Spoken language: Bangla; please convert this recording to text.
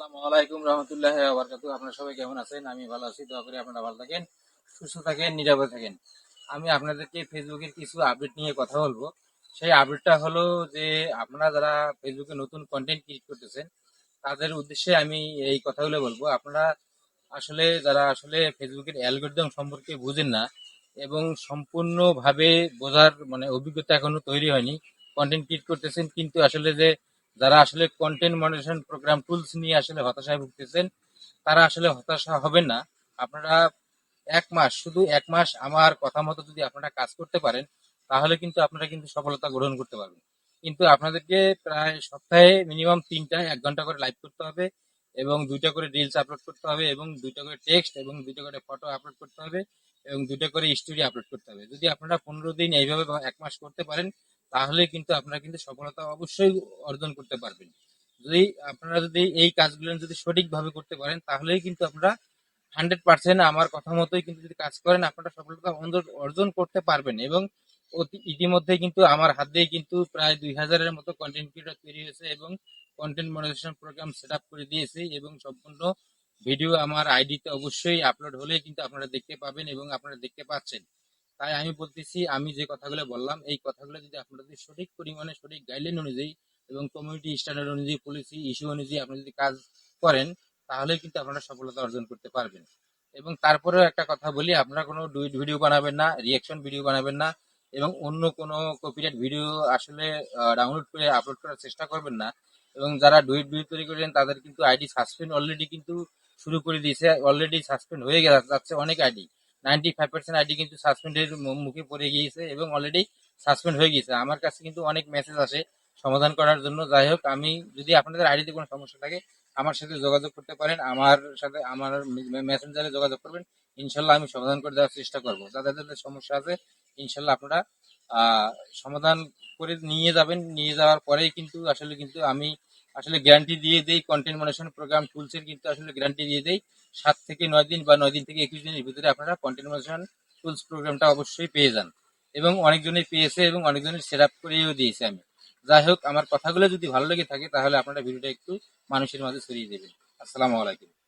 আসসালামু আলাইকুম রহমতুল্লাহ আবরকাতু আপনারা সবাই কেমন আছেন? আমি ভালো আছি, দোয়া করি আপনারা ভালো থাকেন, সুস্থ থাকেন, নিরাপদ থাকেন। আমি আপনাদেরকে ফেসবুকের কিছু আপডেট নিয়ে কথা বলব। সেই আপডেটটা হলো যে, আপনারা যারা ফেসবুকে নতুন কন্টেন্ট ক্রিয়েট করতেছেন, তাদের উদ্দেশ্যে আমি এই কথাগুলো বলব। আপনারা আসলে যারা আসলে ফেসবুকের অ্যালগোরিদম সম্পর্কে বুঝেন না এবং সম্পূর্ণভাবে বোঝার মানে অভিজ্ঞতা এখনও তৈরি হয়নি কন্টেন্ট ক্রিয়েট করতেছেন, কিন্তু আসলে যে যারা আসলে কন্টেন্ট মনিটরেশন প্রোগ্রাম টুলস নিয়ে আসলে হতাশায় ভুগতেছেন, তারা আসলে হতাশা হবেন না। আপনারা এক মাস, শুধু এক মাস আমার কথা মতো যদি আপনারা কাজ করতে পারেন, তাহলে কিন্তু আপনারা কিন্তু সফলতা গ্রহণ করতে পারবেন। কিন্তু আপনাদেরকে প্রায় সপ্তাহে মিনিমাম তিনটা, এক ঘণ্টা করে লাইভ করতে হবে এবং দুইটা করে রিলস আপলোড করতে হবে এবং দুইটা করে টেক্সট এবং দুইটা করে ফটো আপলোড করতে হবে এবং দুইটা করে স্টোরি আপলোড করতে হবে। যদি আপনারা পনেরো দিন এইভাবে এক মাস করতে পারেন তাহলে কিন্তু আপনারা কিন্তু সফলতা অবশ্যই অর্জন করতে পারবেন। যদি আপনারা যদি এই কাজগুলো যদি সঠিকভাবে করতে পারেন, তাহলেই কিন্তু আপনারা হান্ড্রেড পার্সেন্ট আমার কথা মতোই কিন্তু যদি কাজ করেন, আপনারা সফলতা অর্জন- করতে পারবেন এবং ইতিমধ্যে কিন্তু আমার হাত দিয়ে কিন্তু প্রায় দুই হাজারের মতো কন্টেন্ট ক্রিয়েটর তৈরি হয়েছে এবং content monetization program set up করে দিয়েছি এবং সম্পূর্ণ ভিডিও আমার আইডিতে অবশ্যই আপলোড হলে কিন্তু আপনারা দেখতে পাবেন এবং আপনারা দেখতে পাচ্ছেন। তাই আমি বলতেছি, আমি যে কথাগুলো বললাম, এই কথাগুলো যদি আপনারা যদি সঠিক পরিমাণে, সঠিক গাইডলাইন অনুযায়ী এবং কমিউনিটি স্ট্যান্ডার্ড অনুযায়ী পলিসি ইস্যু অনুযায়ী আপনি যদি কাজ করেন, তাহলে কিন্তু আপনারা সফলতা অর্জন করতে পারবেন। এবং তারপরেও একটা কথা বলি, আপনারা কোনো ডুইট ভিডিও বানাবেন না রিয়াকশন ভিডিও বানাবেন না এবং অন্য কোনো কপিরাইট ভিডিও আসলে ডাউনলোড করে আপলোড করার চেষ্টা করবেন না। এবং যারা ডুইট ভিডিও তৈরি করেন তাদের কিন্তু আইডি সাসপেন্ড অলরেডি কিন্তু শুরু করে দিয়েছে অলরেডি সাসপেন্ড হয়ে গে- যাচ্ছে অনেক ID ninety five percent ID কিন্তু সাসপেন্ডের মুখে পড়ে গিয়েছে এবং অলরেডি সাসপেন্ড হয়ে গিয়েছে। আমার কাছে কিন্তু অনেক মেসেজ আসে সমাধান করার জন্য। যাই হোক, আমি যদি আপনাদের আইডিতে কোনো সমস্যা থাকে, আমার সাথে যোগাযোগ করতে পারেন। আমার সাথে, আমার মেসেঞ্জারে যোগাযোগ করবেন। ইনশাল্লাহ আমি সমাধান করে দেওয়ার চেষ্টা করব। যাদের যাদের সমস্যা আছে, ইনশাল্লাহ আপনারা সমাধান করে নিয়ে যাবেন। নিয়ে যাওয়ার পরেই কিন্তু আসলে কিন্তু আমি আসলে গ্যারান্টি দিয়ে দেই কন্টেন্ট মনিটেশন প্রোগ্রাম টুলসের কিন্তু আসলে গ্যারান্টি দিয়ে দেয় সাত থেকে নয় দিন বা নয় দিন থেকে একুশ দিনের ভিতরে আপনারা কন্টেন্ট মনিটেশন টুলস প্রোগ্রামটা অবশ্যই পেয়ে যান। এবং অনেকজনই পেয়েছে এবং অনেকজনের সেট আপ করেও দিয়েছি আমি। যাই হোক, আমার কথাগুলো যদি ভালো লেগে থাকে, তাহলে আপনারা ভিডিওটা একটু মানুষের মাঝে ছড়িয়ে দেবেন। আসসালামু আলাইকুম।